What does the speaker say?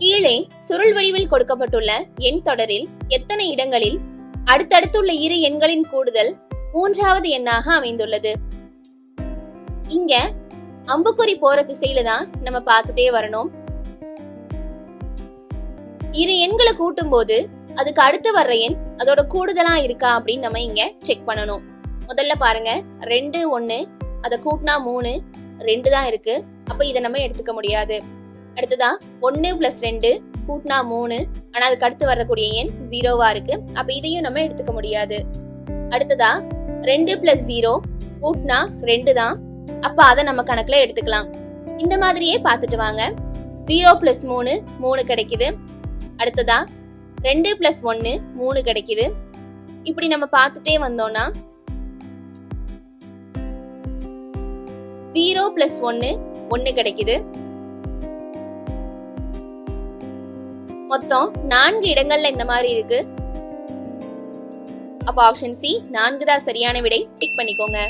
கீழே சுருள் வடிவில் கொடுக்கப்பட்டுள்ள எண் தொடரில் எத்தனை இடங்களில் அடுத்தடுத்துள்ள இரு எண்களின் கூடுதல் மூன்றாவது எண்ணாக அமைந்துள்ளது. இங்க அம்புக்குறி போற திசையில தான் நம்ம பார்த்துட்டே வரணும். இரு எண்களை கூட்டும் போது அதுக்கு அடுத்து வர்ற எண் அதோட கூடுதலா இருக்கா அப்படின்னு நம்ம இங்க செக் பண்ணணும். முதல்ல பாருங்க ரெண்டு ஒன்னு அதை கூட்டினா மூணு ரெண்டு தான் இருக்கு. அப்ப இதை நம்ம எடுத்துக்க முடியாது. அடுத்ததா ஒன்னு பிளஸ் ரெண்டு கூட்டினா மூணு. ஆனா அதுக்கு அடுத்து வரக்கூடிய எண் ஜீரோவா இருக்கு. அப்ப இதையும் நம்ம எடுத்துக்க முடியாது. அடுத்ததா ரெண்டு பிளஸ் ஜீரோ கூட்டினா ரெண்டு தான். அப்ப அதை நம்ம கணக்குல எடுத்துக்கலாம். இந்த மாதிரியே பார்த்துட்டு வாங்க. ஜீரோ பிளஸ் மூணு மூணு கிடைக்குது. அடுத்ததா ரெண்டு பிளஸ் ஒன்னு மூணு கிடைக்குது. இப்படி நம்ம பார்த்துட்டே வந்தோம்னா ஜீரோ பிளஸ் ஒன்னு ஒன்னு கிடைக்குது. மொத்தம் நான்கு இடங்கள்ல இந்த மாதிரி இருக்கு. அப்ப ஆப்ஷன் சி நான்கு தான் சரியான விடை. டிக் பண்ணிக்கோங்க.